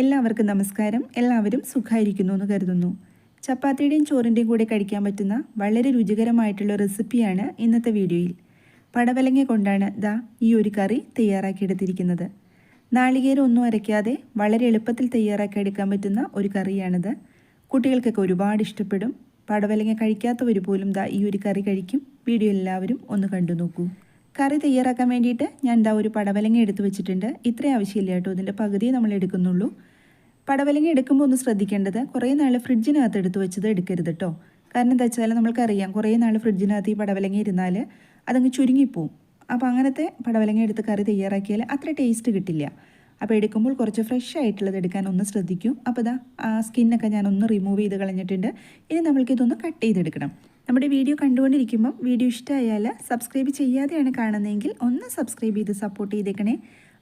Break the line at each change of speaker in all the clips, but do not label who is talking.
എല്ലാവർക്കും നമസ്കാരം. എല്ലാവരും സുഖമായിരിക്കുന്നു എന്ന് കരുതുന്നു. ചപ്പാത്തിയുടെയും ചോറിന്റെയും കൂടെ കഴിക്കാൻ പറ്റുന്ന വളരെ രുചികരമായിട്ടുള്ള റെസിപ്പിയാണ് ഇന്നത്തെ വീഡിയോയിൽ. പടവലങ്ങ കൊണ്ടാണ് ദാ ഈ ഒരു കറി തയ്യാറാക്കിയെടുത്തിരിക്കുന്നത്. നാളികേരം ഒന്നും അരയ്ക്കാതെ വളരെ എളുപ്പത്തിൽ തയ്യാറാക്കി എടുക്കാൻ പറ്റുന്ന ഒരു കറിയാണിത്. കുട്ടികൾക്കൊക്കെ ഒരുപാട് ഇഷ്ടപ്പെടും. പടവലങ്ങ കഴിക്കാത്തവർ പോലും ദാ ഈ ഒരു കറി കഴിക്കും. വീഡിയോ എല്ലാവരും ഒന്ന് കണ്ടു നോക്കൂ കറി തയ്യാറാക്കാൻ വേണ്ടിയിട്ട് ഞാൻ എന്താ ഒരു പടവലങ്ങ എടുത്ത് വെച്ചിട്ടുണ്ട്. ഇത്രയും ആവശ്യമില്ല കേട്ടോ. ഇതിന്റെ പകുതിയെ നമ്മൾ എടുക്കുന്നുള്ളൂ. പടവലങ്ങ എടുക്കുമ്പോൾ ഒന്ന് ശ്രദ്ധിക്കേണ്ടത് കുറേ നാൾ ഫ്രിഡ്ജിനകത്ത് എടുത്ത് വെച്ചത് എടുക്കരുത് കേട്ടോ. കാരണം എന്താ വെച്ചാൽ നമ്മൾക്കറിയാം കുറേ നാൾ ഫ്രിഡ്ജിനകത്ത് ഈ പടവലങ്ങ ഇരുന്നാൽ അതങ്ങ് ചുരുങ്ങിപ്പോവും. അപ്പോൾ അങ്ങനത്തെ പടവലങ്ങ എടുത്ത് കറി തയ്യാറാക്കിയാൽ അത്ര ടേസ്റ്റ് കിട്ടില്ല. അപ്പോൾ എടുക്കുമ്പോൾ കുറച്ച് ഫ്രഷ് ആയിട്ടുള്ളത് എടുക്കാൻ ഒന്ന് ശ്രദ്ധിക്കും. അപ്പോൾ ഇതാ ആ സ്കിന്നൊക്കെ ഞാൻ ഒന്ന് റിമൂവ് ചെയ്ത് കളഞ്ഞിട്ടുണ്ട്. ഇനി നമ്മൾക്കിതൊന്ന് കട്ട് ചെയ്തെടുക്കണം. നമ്മുടെ വീഡിയോ കണ്ടുകൊണ്ടിരിക്കുമ്പം വീഡിയോ ഇഷ്ടമായാൽ സബ്സ്ക്രൈബ് ചെയ്യാതെയാണ് കാണുന്നതെങ്കിൽ ഒന്ന് സബ്സ്ക്രൈബ് ചെയ്ത് സപ്പോർട്ട് ചെയ്തേക്കണേ.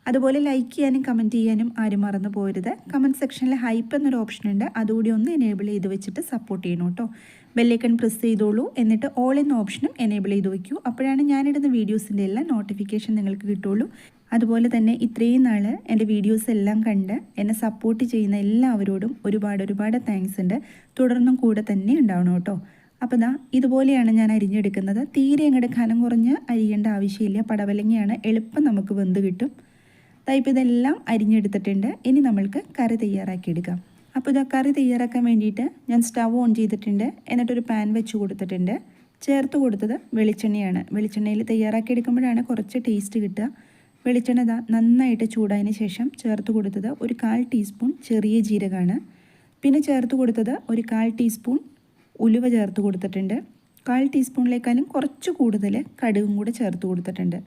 അതുപോലെ ലൈക്ക് ചെയ്യാനും കമന്റ് ചെയ്യാനും ആരും മറന്നു പോരുത്. കമന്റ് സെക്ഷനിൽ ഹൈപ്പ് എന്നൊരു ഓപ്ഷൻ ഉണ്ട്. അതുകൂടി ഒന്ന് എനേബിൾ ചെയ്ത് വെച്ചിട്ട് സപ്പോർട്ട് ചെയ്യണം കേട്ടോ. ബെല്ലൈക്കൺ പ്രസ് ചെയ്തോളൂ. എന്നിട്ട് ഓൾ എന്ന ഓപ്ഷനും എനേബിൾ ചെയ്ത് വയ്ക്കൂ അപ്പോഴാണ് ഞാനിടുന്ന വീഡിയോസിന്റെ എല്ലാം നോട്ടിഫിക്കേഷൻ നിങ്ങൾക്ക് കിട്ടുള്ളൂ അതുപോലെ തന്നെ ഇത്രയും നാൾ എന്റെ വീഡിയോസ് എല്ലാം കണ്ട് എന്നെ സപ്പോർട്ട് ചെയ്യുന്ന എല്ലാവരോടും ഒരുപാട് ഒരുപാട് താങ്ക്സ് ഉണ്ട്. തുടർന്നും കൂടെ തന്നെ ഉണ്ടാവണം കേട്ടോ. അപ്പോൾ ദാ ഇതുപോലെയാണ് ഞാൻ അരിഞ്ഞെടുക്കുന്നത്. തീരെ അങ്ങോട്ട് ഖനം കുറഞ്ഞ് അരിയേണ്ട ആവശ്യമില്ല. പടവലങ്ങയാണ് എളുപ്പം നമുക്ക് വെന്ത് കിട്ടും. ഇപ്പോൾ ഇതെല്ലാം അരിഞ്ഞെടുത്തിട്ടുണ്ട്. ഇനി നമ്മൾക്ക് കറി തയ്യാറാക്കിയെടുക്കാം. അപ്പോൾ ഇതാ കറി തയ്യാറാക്കാൻ വേണ്ടിയിട്ട് ഞാൻ സ്റ്റവ് ഓൺ ചെയ്തിട്ടുണ്ട്. എന്നിട്ടൊരു പാൻ വെച്ച് കൊടുത്തിട്ടുണ്ട്. ചേർത്ത് കൊടുത്തത് വെളിച്ചെണ്ണയാണ്. വെളിച്ചെണ്ണയിൽ തയ്യാറാക്കിയെടുക്കുമ്പോഴാണ് കുറച്ച് ടേസ്റ്റ് കിട്ടുക. വെളിച്ചെണ്ണ ഇതാ നന്നായിട്ട് ചൂടായതിന് ശേഷം ചേർത്ത് കൊടുത്തത് ഒരു കാൽ ടീസ്പൂൺ ചെറിയ ജീരകമാണ്. പിന്നെ ചേർത്ത് കൊടുത്തത് ഒരു കാൽ ടീസ്പൂൺ ഉലുവ ചേർത്ത് കൊടുത്തിട്ടുണ്ട്. കാൽ ടീസ്പൂണിലേക്കാളും കുറച്ച് കൂടുതൽ കടുകും കൂടെ ചേർത്ത് കൊടുത്തിട്ടുണ്ട്.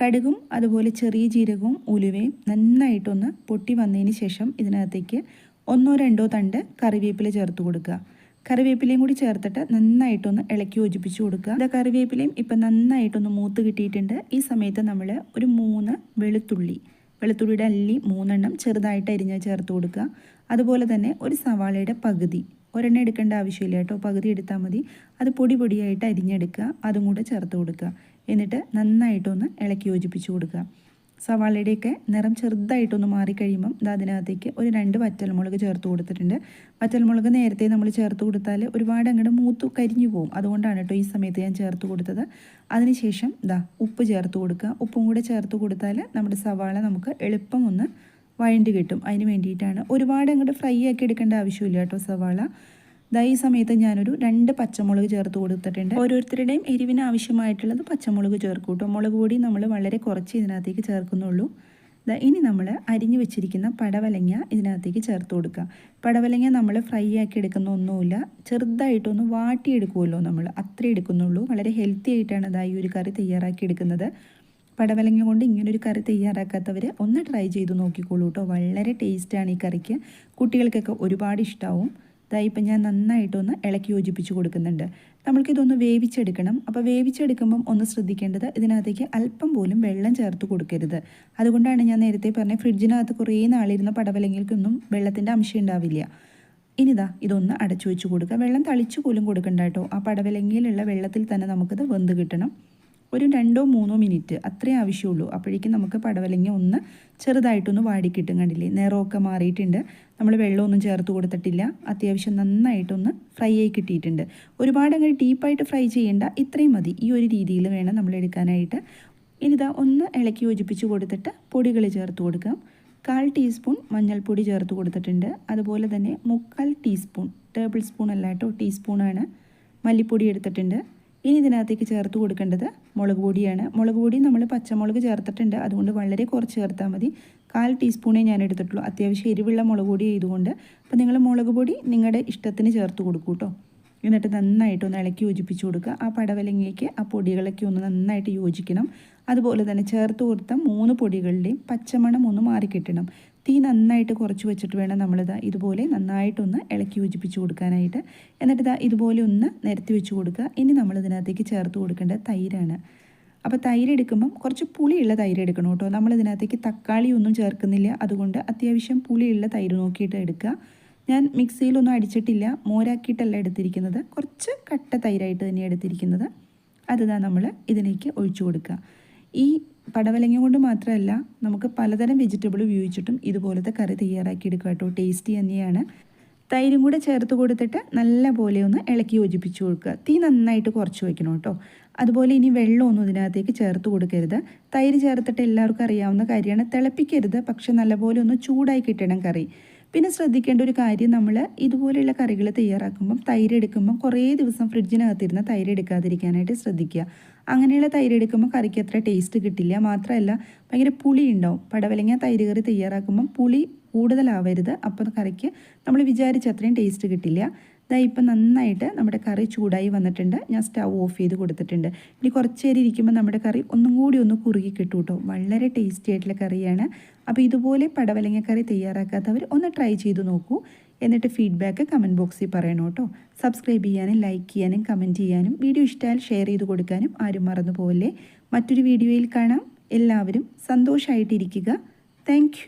കടുകും അതുപോലെ ചെറിയ ജീരകവും ഉലുവയും നന്നായിട്ടൊന്ന് പൊട്ടി വന്നതിന് ശേഷം ഇതിനകത്തേക്ക് ഒന്നോ രണ്ടോ തണ്ട് കറിവേപ്പില ചേർത്ത് കൊടുക്കുക. കറിവേപ്പിലയും കൂടി ചേർത്തിട്ട് നന്നായിട്ടൊന്ന് ഇളക്കി യോജിപ്പിച്ച് കൊടുക്കുക. ഇത് കറിവേപ്പിലയും ഇപ്പം നന്നായിട്ടൊന്ന് മൂത്ത് കിട്ടിയിട്ടുണ്ട്. ഈ സമയത്ത് നമ്മൾ ഒരു മൂന്ന് വെളുത്തുള്ളി വെളുത്തുള്ളിയുടെ അല്ലി മൂന്നെണ്ണം ചെറുതായിട്ട് അരിഞ്ഞ് ചേർത്ത് കൊടുക്കുക. അതുപോലെ തന്നെ ഒരു സവാളയുടെ പകുതി ഒരെണ്ണം എടുക്കേണ്ട ആവശ്യമില്ല കേട്ടോ. പകുതി എടുത്താൽ മതി. അത് പൊടി പൊടിയായിട്ട് അരിഞ്ഞെടുക്കുക. അതും കൂടെ ചേർത്ത് കൊടുക്കുക. എന്നിട്ട് നന്നായിട്ടൊന്ന് ഇളക്കി യോജിപ്പിച്ച് കൊടുക്കുക. സവാളയുടെയൊക്കെ നിറം ചെറുതായിട്ടൊന്ന് മാറിക്കഴിയുമ്പം ഇത് അതിനകത്തേക്ക് ഒരു രണ്ട് വറ്റൽമുളക് ചേർത്ത് കൊടുത്തിട്ടുണ്ട്. വറ്റൽമുളക് നേരത്തെ നമ്മൾ ചേർത്ത് കൊടുത്താൽ ഒരുപാട് അങ്ങോട്ട് മൂത്ത് കരിഞ്ഞു പോകും അതുകൊണ്ടാണ് കേട്ടോ ഈ സമയത്ത് ഞാൻ ചേർത്ത് കൊടുത്തത്. അതിനുശേഷം ദാ ഉപ്പ് ചേർത്ത് കൊടുക്കുക. ഉപ്പും കൂടെ ചേർത്ത് കൊടുത്താൽ നമ്മുടെ സവാള നമുക്ക് എളുപ്പം ഒന്ന് വഴണ്ട് കിട്ടും. അതിന് വേണ്ടിയിട്ടാണ്. ഒരുപാട് അങ്ങോട്ട് ഫ്രൈ ആക്കി എടുക്കേണ്ട ആവശ്യമില്ല കേട്ടോ സവാള. ദാ ഈ സമയത്ത് ഞാനൊരു രണ്ട് പച്ചമുളക് ചേർത്ത് കൊടുത്തിട്ടുണ്ട്. ഓരോരുത്തരുടെയും എരിവിന് ആവശ്യമായിട്ടുള്ളത് പച്ചമുളക് ചേർക്കും കേട്ടോ. മുളക് പൊടി നമ്മൾ വളരെ കുറച്ച് ഇതിനകത്തേക്ക് ചേർക്കുന്നുള്ളൂ. ദാ ഇനി നമ്മൾ അരിഞ്ഞു വെച്ചിരിക്കുന്ന പടവലങ്ങ ഇതിനകത്തേക്ക് ചേർത്ത് കൊടുക്കുക. പടവലങ്ങ നമ്മൾ ഫ്രൈ ആക്കി എടുക്കുന്ന ഒന്നുമില്ല. ചെറുതായിട്ടൊന്ന് വാട്ടിയെടുക്കുമല്ലോ നമ്മൾ അത്രേ എടുക്കുന്നുള്ളൂ. വളരെ ഹെൽത്തി ആയിട്ടാണ് ഇതാ ഈ ഒരു കറി തയ്യാറാക്കി എടുക്കുന്നത്. പടവലങ്ങ കൊണ്ട് ഇങ്ങനൊരു കറി തയ്യാറാക്കാത്തവർ ഒന്ന് ട്രൈ ചെയ്ത് നോക്കിക്കോളൂ കേട്ടോ വളരെ ടേസ്റ്റാണ് ഈ കറിക്ക്. കുട്ടികൾക്കൊക്കെ ഒരുപാട് ഇഷ്ടമാവും ഇതായി ഇപ്പം ഞാൻ നന്നായിട്ടൊന്ന് ഇളക്കി യോജിപ്പിച്ച് കൊടുക്കുന്നുണ്ട്. നമ്മൾക്കിതൊന്ന് വേവിച്ചെടുക്കണം. അപ്പോൾ വേവിച്ചെടുക്കുമ്പം ഒന്ന് ശ്രദ്ധിക്കേണ്ടത് ഇതിനകത്തേക്ക് അല്പം പോലും വെള്ളം ചേർത്ത് കൊടുക്കരുത്. അതുകൊണ്ടാണ് ഞാൻ നേരത്തെ പറഞ്ഞ ഫ്രിഡ്ജിനകത്ത് കുറേ നാളിരുന്ന പടവലങ്ങൾക്കൊന്നും വെള്ളത്തിന്റെ അംശം ഉണ്ടാവില്ല. ഇനിതാ ഇതൊന്ന് അടച്ചു വെച്ച് കൊടുക്കുക. വെള്ളം തളിച്ചു പോലും കൊടുക്കണ്ട കേട്ടോ ആ പടവലങ്ങയിലുള്ള വെള്ളത്തിൽ തന്നെ നമുക്കത് വെന്ത് കിട്ടണം. ഒരു രണ്ടോ മൂന്നോ മിനിറ്റ് അത്രേ ആവശ്യമുള്ളൂ. അപ്പോഴേക്കും നമുക്ക് പടവലങ്ങ ഒന്ന് ചെറുതായിട്ടൊന്ന് വാടിക്കിട്ടും കണ്ടില്ലേ? നിറമൊക്കെ മാറിയിട്ടുണ്ട്. നമ്മൾ വെള്ളമൊന്നും ചേർത്ത് കൊടുത്തിട്ടില്ല. അത്യാവശ്യം നന്നായിട്ടൊന്ന് ഫ്രൈ ആയി കിട്ടിയിട്ടുണ്ട്. ഒരുപാട് അങ്ങനെ ഡീപ്പായിട്ട് ഫ്രൈ ചെയ്യേണ്ട. ഇത്രയും മതി. ഈ ഒരു രീതിയിൽ വേണം നമ്മൾ എടുക്കാനായിട്ട്. ഇനിതാ ഒന്ന് ഇളക്കി യോജിപ്പിച്ച് കൊടുത്തിട്ട് പൊടികൾ ചേർത്ത് കൊടുക്കാം. കാൽ ടീസ്പൂൺ മഞ്ഞൾപ്പൊടി ചേർത്ത് കൊടുത്തിട്ടുണ്ട്. അതുപോലെ തന്നെ മുക്കാൽ ടീസ്പൂൺ ടേബിൾ സ്പൂൺ അല്ല കേട്ടോ ടീസ്പൂണാണ് മല്ലിപ്പൊടി എടുത്തിട്ടുണ്ട്. ഇനി ഇതിനകത്തേക്ക് ചേർത്ത് കൊടുക്കേണ്ടത് മുളക് പൊടിയാണ്. മുളക് പൊടി നമ്മൾ പച്ചമുളക് ചേർത്തിട്ടുണ്ട്. അതുകൊണ്ട് വളരെ കുറച്ച് ചേർത്താൽ മതി. കാൽ ടീസ്പൂണേ ഞാൻ എടുത്തിട്ടുള്ളൂ. അത്യാവശ്യം എരിവുള്ള മുളക് പൊടി ആയതുകൊണ്ട്. അപ്പോൾ നിങ്ങൾ മുളക് പൊടി നിങ്ങളുടെ ഇഷ്ടത്തിന് ചേർത്ത് കൊടുക്കൂ കേട്ടോ എന്നിട്ട് നന്നായിട്ട് ഒന്ന് ഇളക്കി യോജിപ്പിച്ച് കൊടുക്കുക. ആ പടവലങ്ങയ്ക്ക് ആ പൊടികളൊക്കെ ഒന്ന് നന്നായിട്ട് യോജിക്കണം. അതുപോലെ തന്നെ ചേർത്ത് കൊടുത്ത മൂന്ന് പൊടികളുടെയും പച്ചമണം ഒന്ന് മാറിക്കിട്ടണം. തീ നന്നായിട്ട് കുറച്ച് വെച്ചിട്ട് വേണം നമ്മളിത് ഇതുപോലെ നന്നായിട്ടൊന്ന് ഇളക്കി യോജിപ്പിച്ച് കൊടുക്കാനായിട്ട്. എന്നിട്ട് ഇതാ ഇതുപോലെ ഒന്ന് നിരത്തി വെച്ച് കൊടുക്കുക. ഇനി നമ്മൾ ഇതിനകത്തേക്ക് ചേർത്ത് കൊടുക്കേണ്ട തൈരാണ്. അപ്പോൾ തൈര് എടുക്കുമ്പം കുറച്ച് പുളിയുള്ള തൈര് എടുക്കണം കേട്ടോ. നമ്മൾ ഇതിനകത്തേക്ക് തക്കാളി ഒന്നും ചേർക്കുന്നില്ല. അതുകൊണ്ട് അത്യാവശ്യം പുളിയുള്ള തൈര് നോക്കിയിട്ട് എടുക്കുക. ഞാൻ മിക്സിയിലൊന്നും അടിച്ചിട്ടില്ല. മോരാക്കിയിട്ടല്ല എടുത്തിരിക്കുന്നത്. കുറച്ച് കട്ട തൈരായിട്ട് തന്നെ എടുത്തിരിക്കുന്നത്. അതുതാ നമ്മൾ ഇതിലേക്ക് ഒഴിച്ചു കൊടുക്കുക. ഈ പടവലങ്ങ കൊണ്ട് മാത്രമല്ല നമുക്ക് പലതരം വെജിറ്റബിൾ ഉപയോഗിച്ചിട്ടും ഇതുപോലത്തെ കറി തയ്യാറാക്കി എടുക്കുക കേട്ടോ. ടേസ്റ്റി തന്നെയാണ്. തൈരും കൂടെ ചേർത്ത് കൊടുത്തിട്ട് നല്ല പോലെ ഒന്ന് ഇളക്കി യോജിപ്പിച്ച് കൊടുക്കുക. തീ നന്നായിട്ട് കുറച്ച് വയ്ക്കണം കേട്ടോ. അതുപോലെ ഇനി വെള്ളമൊന്നും ഇതിനകത്തേക്ക് ചേർത്ത് കൊടുക്കരുത്. തൈര് ചേർത്തിട്ട് എല്ലാവർക്കും അറിയാവുന്ന കാര്യമാണ്. തിളപ്പിക്കരുത്. പക്ഷെ നല്ലപോലെ ഒന്ന് ചൂടായി കിട്ടണം കറി. പിന്നെ ശ്രദ്ധിക്കേണ്ട ഒരു കാര്യം നമ്മൾ ഇതുപോലെയുള്ള കറികൾ തയ്യാറാക്കുമ്പം തൈര് എടുക്കുമ്പം കുറേ ദിവസം ഫ്രിഡ്ജിനകത്തിരുന്ന് തൈര് എടുക്കാതിരിക്കാനായിട്ട് ശ്രദ്ധിക്കുക. അങ്ങനെയുള്ള തൈര് എടുക്കുമ്പോൾ കറിക്ക് അത്ര ടേസ്റ്റ് കിട്ടില്ല. മാത്രമല്ല ഭയങ്കര പുളി ഉണ്ടാവും. പടവലങ്ങ തൈര് കറി തയ്യാറാക്കുമ്പം പുളി കൂടുതലാവരുത്. അപ്പോൾ കറിക്ക് നമ്മൾ വിചാരിച്ച അത്രയും ടേസ്റ്റ് കിട്ടില്ല. ഇതാ ഇപ്പം നന്നായിട്ട് നമ്മുടെ കറി ചൂടായി വന്നിട്ടുണ്ട്. ഞാൻ സ്റ്റവ് ഓഫ് ചെയ്ത് കൊടുത്തിട്ടുണ്ട്. ഇനി കുറച്ച് നേരം ഇരിക്കുമ്പോൾ നമ്മുടെ കറി ഒന്നും കൂടി ഒന്ന് കുറുകി കിട്ടും കേട്ടോ. വളരെ ടേസ്റ്റി ആയിട്ടുള്ള കറിയാണ്. അപ്പോൾ ഇതുപോലെ പടവലങ്ങക്കറി തയ്യാറാക്കാത്തവർ ഒന്ന് ട്രൈ ചെയ്ത് നോക്കൂ. എന്നിട്ട് ഫീഡ്ബാക്ക് കമന്റ് ബോക്സിൽ പറയണം കേട്ടോ. സബ്സ്ക്രൈബ് ചെയ്യാനും ലൈക്ക് ചെയ്യാനും കമന്റ് ചെയ്യാനും വീഡിയോ ഇഷ്ടമായാൽ ഷെയർ ചെയ്ത് കൊടുക്കാനും ആരും മറന്നു പോകല്ലേ മറ്റൊരു വീഡിയോയിൽ കാണാം. എല്ലാവരും സന്തോഷമായിട്ടിരിക്കുക താങ്ക്